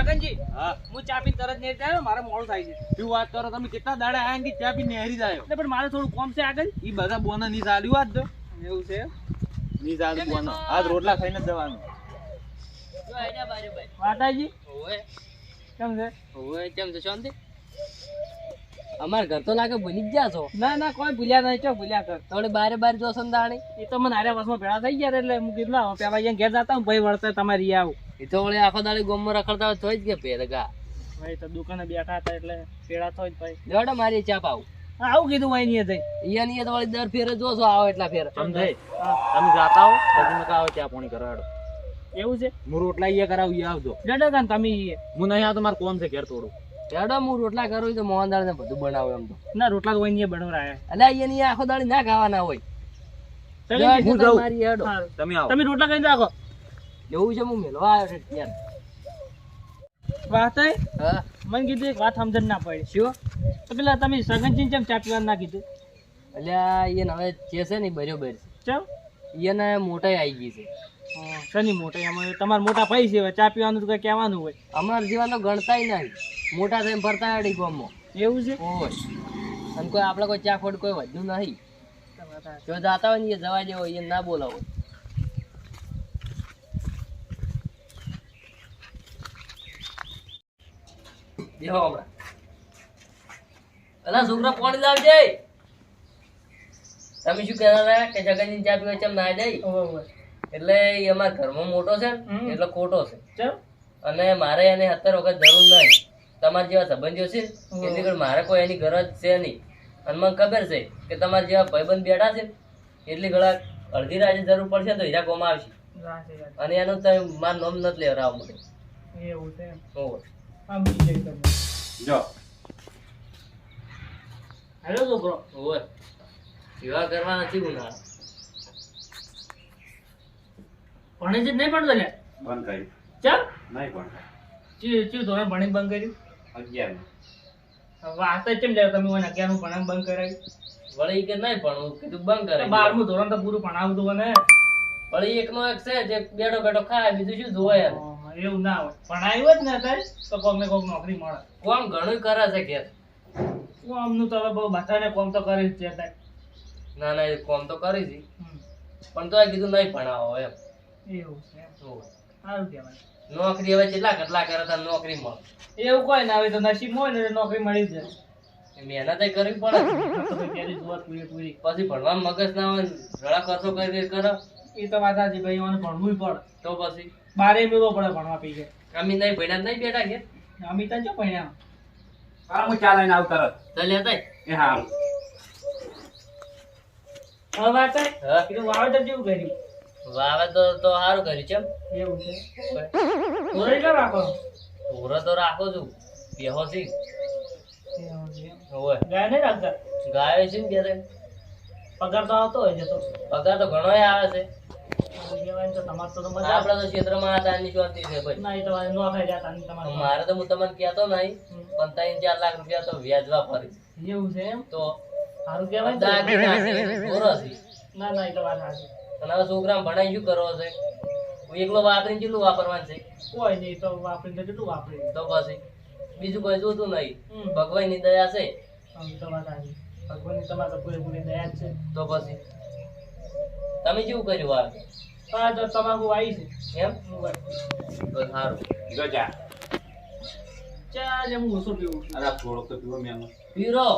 સગનજી હા. હું ચા પીને તરત નેરી આવ્યો મારે મોડું થાય છે. શું વાત કરો તમે? કેટલા દાડા આયા કે ચા પી નેરી જાય? એટલે પણ મારે થોડું કોમ છે આગળ. ઈ બધા બોના ની ચાલ્યું આજ તો. એવું છે. ની ચાલ્યું બોનો. આજ રોટલા ખાઈને જ જવાનું. માતાજી ઓય કેમ છે? ઓય કેમ છે? શાંતિ? અમાર ઘર તો લાગે ભૂલી જ ગયા છો. ના ના કોઈ ભૂલ્યા નહીં ચો ભૂલ્યા કર થોડી બારે બાર જો સંદાણી દાણી એ તો મને આરે વર્ષમાં ભેળા થઈ ગયા એટલે હું કીધું લાવો પેલા અહીંયા ઘેર જતા હું ભાઈ વળતે તમારે આવું. એ તો વળી આખો દાડી ગોમમાં રખડતા હોય જ કે ભેરગા ભાઈ તો દુકાને બેઠા હતા એટલે પેડા થોય જ ભાઈ. જોડે મારી ચા પાવ આવું કીધું ભાઈ નહીં થઈ અહીંયા ની તો વળી દર ફેરે જોશો આવો એટલા ફેર. સમજાય તમે જાતા હો પછી મેં કહો ચા પાણી કરાડો. એવું છે? હું રોટલા અહીંયા કરાવું ઈ આવજો. જડો તમે હું નહીં આવતો મારે કોમ છે ઘેર થોડું. જોડે હું રોટલા કરું તો મોહનદાળ ને બધું બનાવું એમ તો. ના રોટલા તો અહીંયા બનાવરા એટલે અહીંયા ની આખો દાડી ના ખાવાના હોય. આયા હું જાઉં. મારી હેડો. હા, તમે રોટલા કઈ રાખો એવું છે હું મેળવા આવ્યો છે ત્યાં વાત હે? મને કીધું એક વાત સમજણ ના પડે. શું? તો પેલા તમે સગનજી ચા પીવાનું ના કીધું? એટલે એને હવે જે છે ને બરોબર છે. ચમ? એને મોટાઈ આવી ગઈ છે. શની મોટા એમાં તમારે મોટા પૈસે હોય ચા પીવાનું તો કઈ કહેવાનું હોય. અમારા જીવન તો ગણતાય નહીં. મોટા થઈને ફરતા અડી ગામમાં. એવું છે? અને કોઈ આપણે કોઈ ચા ખોટ કોઈ વધ્યું નહીં. જો જાતા હોય ને એ જવા દેવો એ ના બોલાવો. બેહો હમણાં અલા છોકરા પાણી લાવજે. તમે શું કહેતા કે જગન ચા પીવા ચમ ના જાય. એટલે એ અમારા ઘરમાં મોટો છે. ને એટલે ખોટો છે. અને મારે એને અત્યાર વખત જરૂર નહીં. તમારા જેવા સંબંધીઓ છે એની મારે કોઈ એની ગરજ છે નહીં. અને મને ખબર છે કે તમારા જેવા ભાઈબંધ બેઠા છે એટલી ઘણા અડધી રાતે જરૂર પડશે તો હીરા કોમાં આવશે. ના છે યાર. અને એનું તમે માર નામ નથી લેવડાવવા માટે એવું છે. જો. હેલો છોકરો. ઓવે. વિવાહ કરવા નથી ગુના ભણે છે જ નહીં ભણતો લ્યા? બંધ કરી ચમ? નહીં પણ ચી ચી ધોરણ ભણીને બંધ કર્યું? અગિયાર વાત જ ચમ લ્યા તમે મને અગિયારમું ભણાવ બંધ કરાવી? વળી કે નહીં ભણવું? કીધું બંધ કરે બારમું ધોરણ તો પૂરું ભણાવતું મને. વળી એકનો એક છે જે બેડો બેડો ખાય બીજું શું જોવે એવું ના હોય. ભણાયું જ ને અત્યારે તો કોક ને કોક નોકરી મળે. કોમ ઘણું કરે છે ઘેર? કોમનું તો હવે બહુ બધાને કોમ તો કરી જ છે. ના ના એ કોમ તો કરી હતી પણ તો કીધું નહીં ભણાવો એમ. એવું છે. સારું કહેવાય. નોકરી હવે કેટલા કેટલા કરે તાર નોકરી મળે. એવું કોઈ ના હોય તો નસીબ હોય ને નોકરી મળી જાય. મહેનત કરવી પડે. પછી પેલી પૂરી પૂરી. પછી ભણવામાં મગજ ના હોય રડા કરશો કરી કરો. એ તો વાત સાચી ભાઈ મને ભણવું પડે તો પછી? બારે મેળવો પડે ભણવા પી ગયા અમી નહીં ભણ્યા નહીં બેઠા કે? અમિતા જો ભણ્યા. હા હું ચાલે લઈને આવું તરત હા એ હા. હવે વાત હા. કીધું વાવેતર જેવું કર્યું. વાવે તો તો સારું કર્યું છે એવું છે. ધોરણ કેટલા રાખો? પૂરો તો રાખો છું. બેહો છે ઓય ગાય નહીં રાખતા? ગાય છે ને બે ત્રણ. પગાર તો આવતો હોય છે તો. પગાર તો ઘણો આવે છે. મારે તો હું તમને કહેતો નહીં પણ ત્રણ ચાર લાખ રૂપિયા તો વ્યાજવા ફરી એવું છે એમ? તો સારું છે. ના ના એ તો વાત સાચી. હવે છોકરાને ભણાઈ શું કરવો છે? હું એકલો વાપરીને કેટલું વાપરવાનું છે? કોઈ નહીં તો વાપરીને તો કેટલું વાપરી તો પછી બીજું કોઈ જોતું નહીં. ભગવાનની દયા છે? ભગવાનની તમારે તો પૂરેપૂરી દયા જ છે. તો પછી? તમે કેવું કર્યું વાર હા તો તમાકુ આવી છે. એમ. તો સારું. ગજા ચા ચા હું ઓછો પીવું અરે થોડોક તો પીવો મેં. પીરો?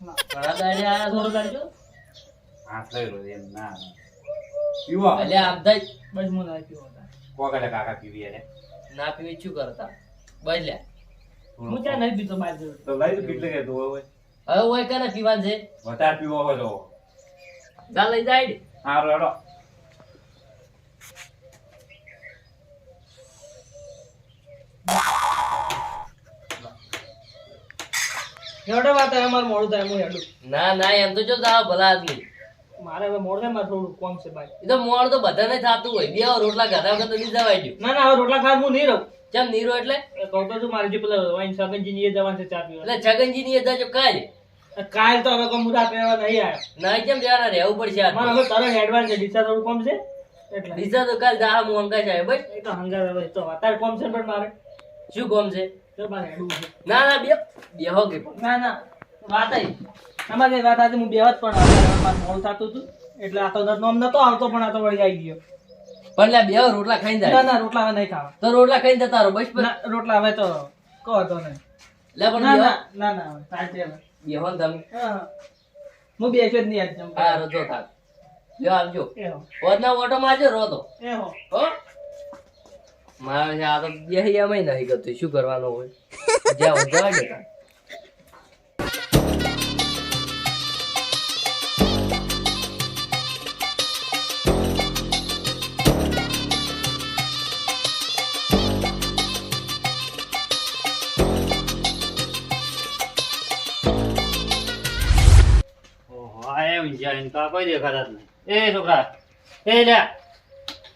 ઘણા દાડે આ થોડું છો. કાઢજો હા થઈ રહ્યો એમ ના. પીવો? એટલે આમ બસ હું ના પીવો કાકા પીવી એને? ના પીવી શું કરતા? બદલ્યા હું ત્યાં નહીં પીતો જઉં તો લઈ તો કેટલે કે તું હવે હોય કને પીવાનું છે? વધારે પીવો હોય તો. જા લઈ જાય હા રેડો એવડે વાત આવે મારે મોડું થાય હું હેડું. ના ના એમ તો જો જાવ ભલા આદમી. મારે હવે મોડું માં થોડું કોમ છે ભાઈ એ તો મોડ તો બધાને થતું હોય. બે રોટલા ગાધા વગર તો નહીં જવાય ગયું. ના ના હવે રોટલા ખાવા હું નહીં રહું. ચમ નીરો એટલે? કહું તો છું મારે જે પેલા વાઈન છગનજી ની જવાનું છે ચા પીવા એટલે છગનજી ની જો કાલ કાલ તો હવે કમ રાત રહેવા નહીં આવ્યો. નહીં કેમ જવાના રહેવું પડશે મારે હવે તરત એડવાન્સ છે ડીસા થોડું કોમ છે. એટલે. દિશા તો કાલ દા મોંઘા જાય ભાઈ એ તો હંગાર હવે તો અત્યારે કોમ છે પણ મારે. શું કોમ છે. ના ના બે બેહો કે. ના ના વાત આઈ. તમારી વાત આજે હું બેહત પણ મોડું થતું હતું એટલે આ તો નોમ નતો આવતો પણ આ તો વળી આવી ગયો. પણ બેહો રોટલા ખાઈને ના જાય. ના રોટલા હવે નહીં ખાવા. તો રોટલા ખાઈને જતા રહો બસ રોટલા હવે તો કહો તો નહીં. લે પણ ના ના ના ના સાચે બેહો તમે. હા. બેસ્યો જ નહીં આજ. હા રજો થાક. લ્યો આવજો. હો. ઓટો મારજો રો તો. હો. મારે આ તો બે મહિના નહીં ગતું. શું કરવાનું હોય? જ્યાં હોય જવા જાય કોઈ દેખાતા જ નહીં. એ છોકરા એ લે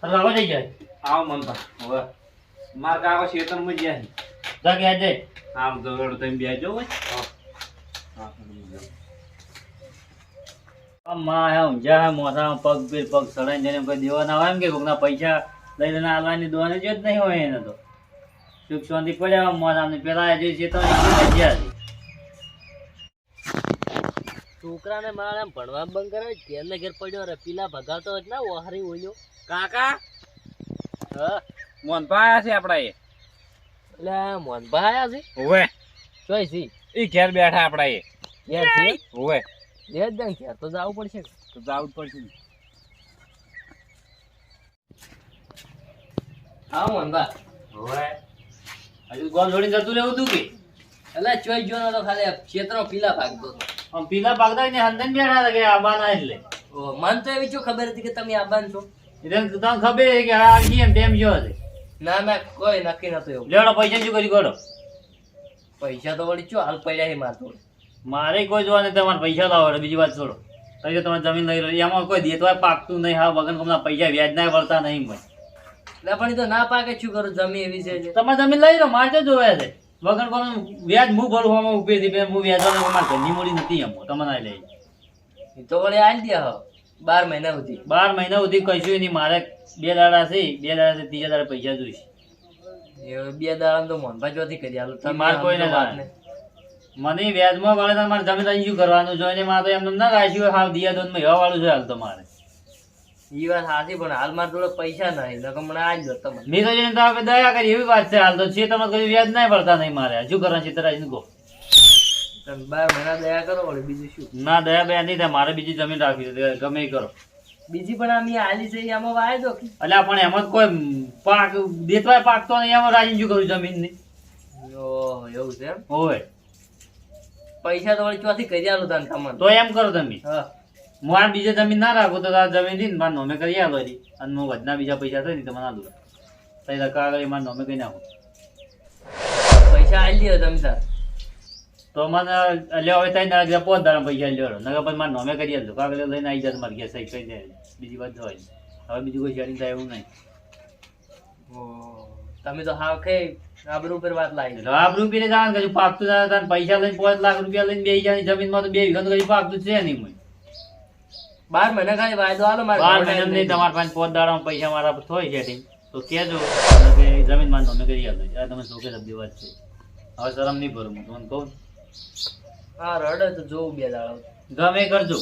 કાકો જઈ જાય. આવ મનપા હવે. માર કાકો શેતરમાં જ જાય. જા કે આજે. આમ તો વેડો તમે બેજો માં હે ઊંઝા પગ પીર પગ સડાઈને જઈને કોઈ દેવા ના હોય એમ કે કોકના પૈસા લઈ લઈને આલવાની દોવાની જો નહીં હોય એને તો. સુખ શાંતિ પડ્યા મોઢામાં પેલા જે છે તો ગયા છોકરાને ને મારા ભણવા બંધ કરે ઘેરને ઘેર પડ્યો રે પીલા ભગાવતો હોય ના ઓહરી ઓયો કાકા? હા? મોનપા આયા છે આપડા એ. એટલે મોહનભા આયા છે? ઓવે ચોઈ સી એ ઘેર બેઠા આપડા એ. ઘેર છે? ઓવે દે જ દે ઘેર તો જવું પડશે તો જાવું જ પડશે. હા મોહનભા. ઓવે હજુ ગોમ જોડીને જતું રહેવું તું કે? એટલે ચોઈ જો તો ખાલી ક્ષેત્રો પીલા ભાગતો હતો. આમ પીલા ભાગતા ને હંદન બેઠા હતા કે આબાના એટલે. ઓ, મને તો એવી શું ખબર હતી કે તમે આબાન છો? એટલે તમને ખબર કે આ જી એમ તેમ જો છે. ના ના કોઈ નક્કી નતો એવું. લેડો પૈસા શું કરી ગયો પૈસા તો વળી ચો હાલ પડ્યા છે મારતો મારે કોઈ જોવા નહીં તમારે પૈસા લાવો બીજી વાત છોડો. તો તમારે જમીન લઈ લો એમાં કોઈ દેતવાય પાકતું નહીં હા વગર કમના પૈસા વ્યાજ ના વળતા નહીં ભાઈ એટલે પણ તો ના પાકે શું કરું જમીન એવી છે જે. તમે જમીન લઈ લો મારે જોયા છે. વગર કોમ વ્યાજ હું ભરવામાં ઊભી હતી હું વ્યાજ મારે ઘરની મૂડી નથી એમ તમને લઈ એ તો વળી આવી દે હા બાર મહિના સુધી. બાર મહિના સુધી કશું નહીં મારે બે દાડા છે બે દાડા ત્રીજા દાડા પૈસા જોઈશે. બે દાડા તો મોહનભા જોથી કરી આલો? એ કોઈ જાણે. મને વ્યાજમાં વાળે તમારે મારે જમીન શું કરવાનું જોઈને મારે તો એમને ના રાખ્યું હાવ દિયા દોનમાં એવા વાળું છે હાલ તો એ વાત સાચી પણ હાલ મારે જોડે પૈસા નહીં નકર મને આજ દો તમે મેં તો જેને દયા કરી એવી વાત છે હાલ તો. છે તમે કદી વ્યાજ નહીં ભરતા નહીં મારે. હજુ કરવાનું છે તરાજ કહો. તમે બાર મહિના દયા કરો વળી બીજું શું? ના દયા બે નહીં થાય. મારે બીજી જમીન રાખવી છે. ગમે કરો. બીજી પણ આમ ઈ આલી છે એમાં આમાં વાય દો એટલે પણ એમાં કોઈ પાક દેતવાય પાકતો નહીં. એમાં રાજી શું કરું જમીનની ઓહો એવું છે એમ? હોય પૈસા તો વળી ચોથી કરી આલું તને તમને તો એમ કરો તમે. હા. હું આ બીજે જમીન ના રાખો તો તારા જમીનથી મારા નોમે કરી આલો હતી અને હું વધના બીજા પૈસા થાય ને તો મને આલું. તઈ લકા આગળ મારે નોમે કરી નાખો. પૈસા આલી લીધો તમે તાર. તો મને લ્યો હવે ત્રણ દાડા પોત દાડા પૈસા લ્યો નગર પછી મારે નોમે કરી આલજો કાગળ લઈને આવી જાય મારે ઘેર સહી કરી દે બીજી વાત જોઈ હવે બીજું કોઈ શેરિંગ થાય એવું નહીં. તમે તો હા ખે આબરૂ પર વાત લાવી એટલે આ રૂપિયા જવાનું કશું પાકતું ના ને પૈસા લઈને પાંચ લાખ રૂપિયા લઈને બે જમીનમાં તો બે વીઘા તો કશું પાકતું છે નહીં બાર મહિના ખાલી વાયદો આલો મારે બાર મહિના નહીં. તમારા પાસે પોત દાડા પૈસા મારા થોય છે તો કેજો કે જમીનમાં તમે કરી આલો યાર તમે શોકે શબ્દી વાત છે. હવે શરમ નહીં ભરું હું તમને કહું. હા રડે તો જોઉં બે દાડા ગમે કરજો.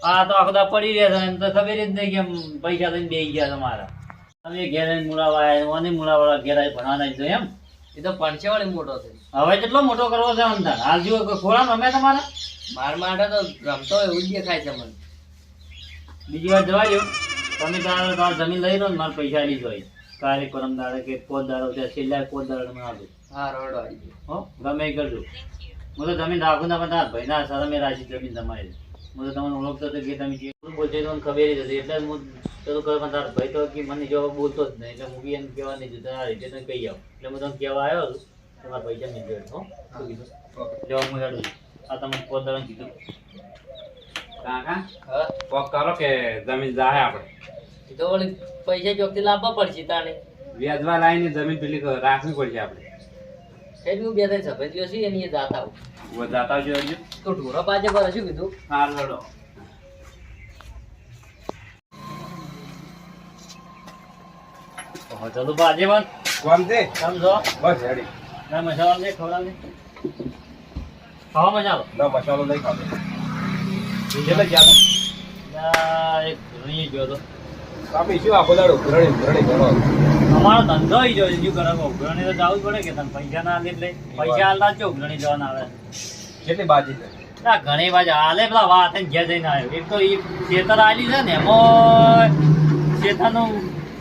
આ તો આખા પડી રહ્યા છે એમ તો ખબર જ નહીં કેમ પૈસા લઈને બેસી ગયા તમારા. તમે ઘેર મુળાવા આવ્યા અને મુળાવાળા ઘેર આવી ભણવાના જ એમ? એ તો પંચે વાળી મોટો છે. હવે કેટલો મોટો કરવો છે અંધાર? હાલ જુઓ કે ખોરાક અમે તમારા? માર માટે તો રમતો એવું જ દેખાય છે મને. બીજી વાત જવા દો તમે તારે તમારે જમીન લઈ લો ને મારે પૈસા લઈ જોઈએ કાલે પરમ દાડે કે પોત દાડો છે છેલ્લા પોત દાડો તમે આપો. હા રોડ આવી હો ગમે એ કરજો. હું તો જમીન રાખું ના તાર ભાઈ ના શરમે રાખી જમીન તમારી. હું તો તમને ઓળખતો હતો કે તમે જે બોલતો એ તો ખબર જ હતી. એટલે હું તો કહ્યું પણ તાર ભાઈ તો કે મને જવાબ બોલતો જ નહીં. એટલે હું બી એમ કહેવા નહીં જતો આ રીતે તમે કહી આવું. એટલે હું તમને કહેવા આવ્યો તમારા પૈસા નહીં જોડે હો જવાબ હું હેડું આ તમે પોત દાડો કીધું. કાકા? હા કોક કરો કે જમીન જાહે આપણે તો વળી પૈસા ચોકથી લાવવા પડશે તાણે વ્યાજવા લાવીને જમીન પેલી રાખવી પડશે આપણે એટલે હું બે ત્રણ સફેદીઓ છે એની જાતા આવું. જાતા આવજો તો ઢોરો પાછે પર શું કીધું? હાર લડો ચલો બાજે પણ શાંતિ? સમજો બસ હેડી. ના મસાલો દે ખવડાવજે ખાવા મસાલો? ના મસાલો લઈ ખાતો કેટલે ગયા એક ઘણી ગયો તો હતા શું આખો દાડો ઉઘરાણી ઉઘરાણી કરો. અમારો ધંધો કરે. ઉઘરણી તો જવું જ પડે કે તને પૈસા ના આલે એટલે? પૈસા હાલતા જ ઉઘરણી જવાના આવે? કેટલી બાજી ના ઘણી બાજુ. હાલે પેલા વાત ઘેર જઈને આવ્યો. એક તો એ ખેતર આલી છે ને એમાં ખેતરનો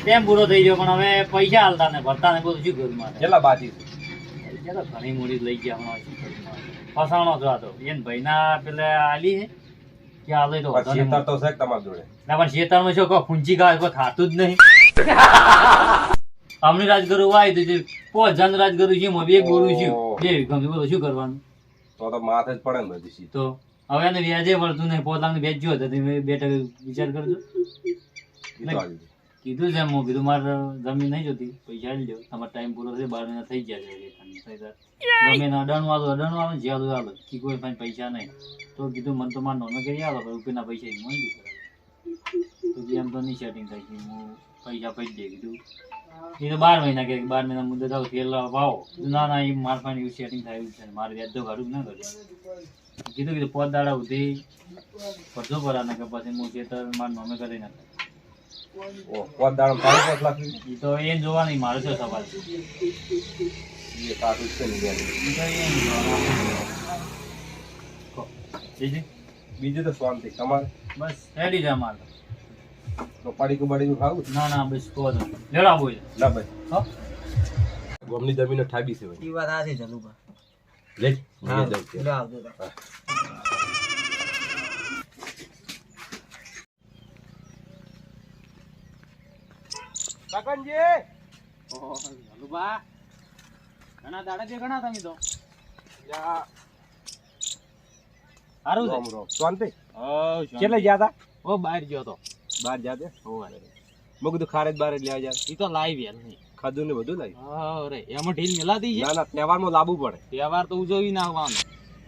ટેમ પૂરો થઈ ગયો? પણ હવે પૈસા હાલતા ને ભરતા ને બધું શું કર્યું મારે? કેટલા બાજી છે? પૈસા તો ઘણી મૂડી લઈ ગયા હમણાં. ફસાણો જ હતો એને ભાઈના પેલા આલી છે. કે તો પણ શેતર તો છે તમારી જોડે ના પણ ખેતરમાં શું કોઈ ફૂંચી ગાય કોઈ થાતું જ નહીં અમને રાજગુરુ વાય તો પોચ જન રાજગુરુ છે એમાં બે ગુરુ છે. બે ગમે બોલો શું કરવાનું તો તો માથે જ પડે ને બધી. તો હવે એને વ્યાજે વળતું નહીં પોત લાખ વ્યાજ તો બે ટકા વિચાર કરજો. કીધું છે હું કીધું મારે જમીન નહીં જોતી, પૈસા લેજો તમારો ટાઈમ પૂરો થશે બાર મહિના થઈ ગયા છે ગમે ના અડાણું આલો, અડાણું આવે ને જ્યાં આલો. કી કોઈ પાસે પૈસા નહીં. તો કીધું, મને તો માર નોનો કરી આલો રૂપિયાના ઉપરના પૈસા મંજૂર કરાવે તો એમ તો નહીં સેટિંગ થાય કે હું પૈસા પૈસા દે કીધું. એ તો બાર મહિના કે બાર મહિના મુદ્દે થાવ તેલ વાવો. ના ના, એ માર પાસે એવું સેટિંગ થાય એવું છે. મારે વ્યાજ તો ઘરું ના કર્યું કીધું કીધું, પોત દાડા સુધી પડતો પરા ને કે પછી હું ખેતર મારા નોમે કરી નાખે. ઓહ, પાંચ દાડામાં પાંચ લાખની? તો એ જોવાની મારે સવાલ છે એ ને એ. બીજું? તો શાંતિ. તમારે? બસ રેડી છે અમારે. તો. પડીકું બડીકું ખાવું? ના ના બસ તો. લેવડા બોલ. ના ભાઈ. હો? ગોમની જમીનો ઠાબી છે ભાઈ. ઈ વાત સાચી છે જલુભા. લે હા, લઈ જાઉં લે આવજો ઘણા દાડા છે ઘણા તમે તો. સારું રોમ રોમ. શાંતિ? ઓ કેટલે ગયા તા? ઓ બહાર ગયો તો. બહાર જાતે ઓ મેં કીધું ખારેજ બારે લેવા જાય. ઈ તો લાઈવ યાર નહીં. ખાધું ને બધું લઈ અરે એમાં ઢીલ મિલાતી છે? ના ના તહેવારમાં લાવવું પડે. તહેવાર તો ઉજવી નાખવાનો.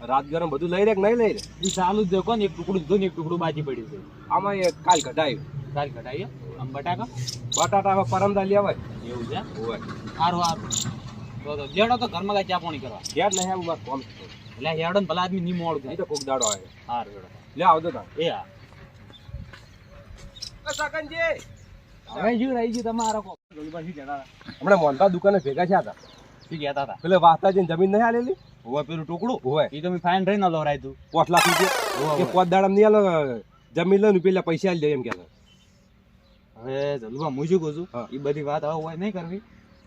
રાત ગરમ બધું લઈ રે કે નહીં લઈ રે? ઈ ચાલુ જ દેખો ને એક ટુકડું જો ને એક ટુકડું બાજી પડ્યું છે. આમાં કાલ ઘટાયું ચાલ ઘટાઈએ આમ બટાકા. બટાટા હવે પરમદા લેવાય એવું છે? હોય. સારું સારું. તો તો જેડો તો ઘરમાં કાંઈ ચા પાણી કરવા. જેડ નહીં આવું કોમ. એટલે હેડો ને ભલા આદમી નહીં મોડું નહીં તો કોક દાડો આવે. સારું હેડો લે આવજો તા એ હા. કાકનજી હવે શું રહી ગયું તમારો કહેતા હમણાં મોનતા દુકાને ભેગા થયા હતા. શું કહેતા હતા? પેલે વાસ્તાજીને જમીન નહીં આલેલી? હોય પેલું ટુકડું? હોય એ તમે ફાઇન રહીને લવરાય તું પાંચ લાખ રૂપિયા પાંચ દાડા નહીં જમીન લે પેલા પૈસા આલી દે એમ કે હવે જલુભા હું શું કહું છું? એ બધી વાત હવે હોય નહીં કરવી.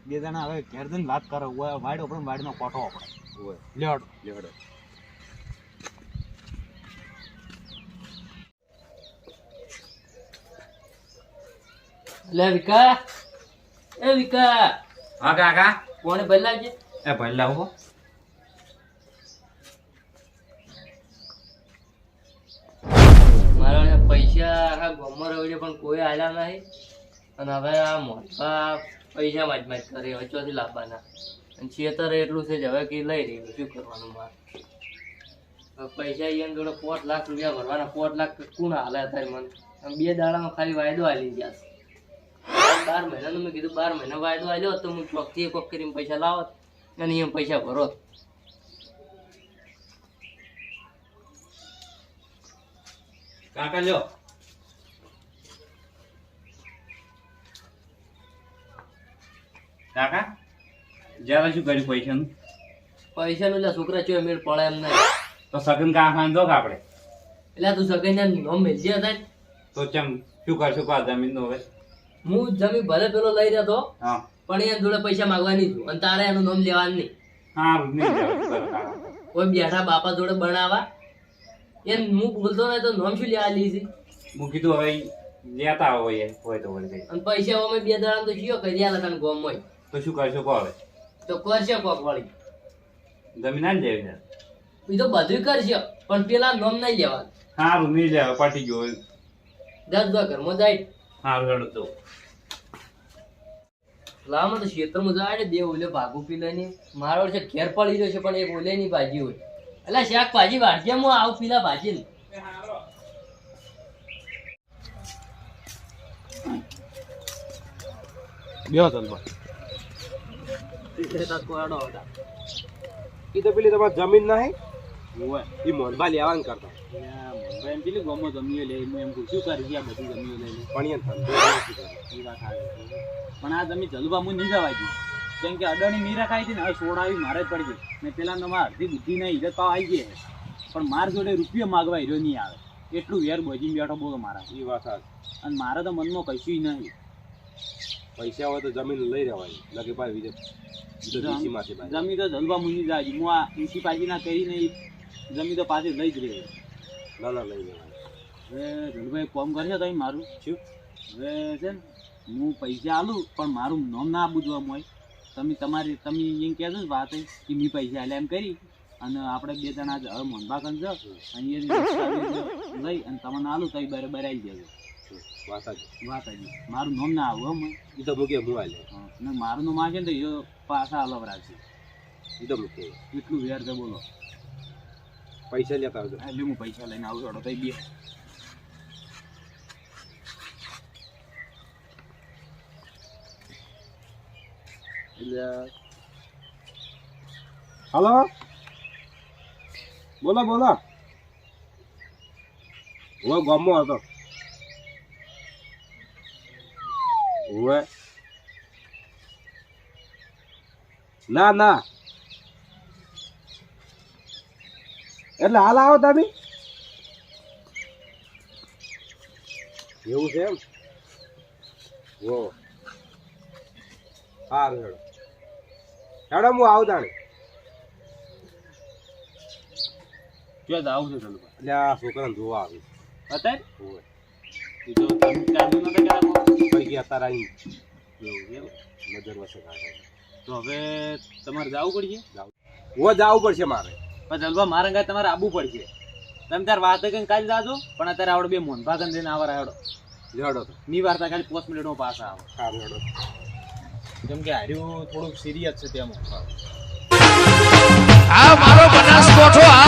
બે જણા હવે ઘેર જઈને વાત કરો હોય વાડો પણ વાડીનો કોઠો આપણે હોય. લેવડો. લેવડો. લે વિકા. એ વિકા. હા કાકા. કોણ ભલ્લા છે એ ભલ્લા લાવો મારા અહીંયા પૈસા આખા ગામમાં છે, પણ કોઈ આલ્યા નહીં. અને હવે આ મોટા પૈસા માં જ માં જ કરે, હવે ચોથી લાવવાના અને છેતર એટલું છે જ, હવે કે લઈ રહ્યું શું કરવાનું મારે? પૈસા એને જોડે પોત લાખ રૂપિયા ભરવાના પોત લાખ કોણ હાલે અત્યારે મને? બે દાડામાં ખાલી વાયદો આવી ગયા બાર મહિનાનું મેં કીધું, બાર મહિના વાયદો આવ્યો તો હું ચોકથી એક કરીને પૈસા લાવત, અને એમ પૈસા ભરો કાકા લ્યો. કાકા જરા શું કર્યું પૈસાનું? પૈસાનું એટલે છોકરા ચો મેળ પડે એમ નહીં. તો સગન કાકા દો આપણે એટલે તું સગન ને નોમ મેજી હતા તો ચમ શું કરશું કા જમીનનું હવે? હું જમી ભલે પેલો લઈ રહ્યો તો પણ એ જોડે પૈસા માંગવાની છું અને તારે એનું નોમ લેવાનું નહીં. હા કોઈ બેઠા બાપા જોડે બનાવા એમ હું બોલતો ને તો નામ શું લેવા લીધી હું કીધું હવે લેતા હોય હોય તો વળી અને પૈસા અમે બે દાડા તો જીઓ કરી આલા તને ગોમ હોય. તો શું કરશો કો હવે. તો કરશે કોક વળી. જમીન ના જાય ને? એ તો બધું કરશે પણ પેલા નામ નહીં લેવાનું. સારું નહીં લેવા પાટી ગયો દસ દસ મજા જાય. સારું હેડો તો લાવમાં તો ક્ષેત્રમાં જાય ને દેવ ઓલે ભાગુ પી લઈને. મારો છે ઘેર પડી રહ્યો છે પણ એક ઓલે ની ભાજી હોય. એટલે શાક ભાજી વાળજે હું આવું પીલા ભાજી ને. બેહો ચાલ બા ઈ તો પેલી તમારી જમીન નહીં? ઓવે. ઈ મોનબા લેવાનું કરતા. એમ પેલી ગમો જમીઓ લે હું એમ કહું શું કરી ગયા બધી જમીઓ લઈ પણ એ. એ આ જમીન જલવા હું નહીં જવા દઉં કેમ કે અડાણી મીરા ખાઈ હતી ને હવે સોડાવી મારે જ પડી ગઈ. ને પેલા મારે અડધી બુદ્ધિ નહીં ઇજ્જત પાવ આવી ગઈ પણ માર જોડે રૂપિયો માગવા હીરો નહીં આવે. એટલું વેર બોજી બેઠો બોલો મારા. એ વાત અને મારા તો મનમાં કશું નહીં. પૈસા હોય તો જમીન લઈ રહેવાની. નકે પાછી બીજે બીજો દેશી માંથી બાય. જમી તો જલવા મૂકી જાય હું આ ઈસી પાછી ના કરી નહીં જમી તો પાછી લઈ જ રહી. ના ના લઈ લેવાની. હવે ધનભાઈ કોમ કરશે તમે મારું. શું? હવે છે ને હું પૈસા આલું પણ મારું નામ ના બુજવા હોય. મોય તમે તમારી તમે એમ કહેશો ને વાત કે મેં પૈસા આલ્યા એમ કરી અને આપણે બે જણા હવે મોનબા કન જાઓ. અહીંયા લઈ અને તમને આલું તો બરાબર આવી જજો. વાત વાત મારું નામ ના આવું હો એ તો મૂકે હું આલે હા, ને મારું નામ આવે ને તો એ પાછા અલવરા છે. એ તો મૂકે એટલું વેર છે બોલો. પૈસા લેતા આવજો. એટલે હું પૈસા લઈને આવું તઈ બે. હલો બોલો બોલો. હું ગામમાં હતો. ઓવે ના ના. એટલે હાલ આવો તમે. એવું છે એમ? ઓ સારું હેડો હું આવું તાણે. ક્યાં જ છે ચાલુ એટલે આ છોકરાને જોવા આવી. અત્યારે હોય નતા ગયા તારા અહીં એવું નજર વસે કાઢે તો હવે તમારે જવું પડશે? હું જવું પડશે મારે. પણ જલવા મારા તમારે આવવું પડશે. તમે તાર વાત કઈ કાલે જાજો પણ અત્યારે આવડે બે મોનભા કન દઈને આવા રાવડો લેડો તો. ની વાર્તા ખાલી પાંચ મિનિટમાં પાછા આવો. સારું કેમ કે હાર્યું થોડુંક સિરિયસ છે તેમાં આ મારો બનાસકોઠો આ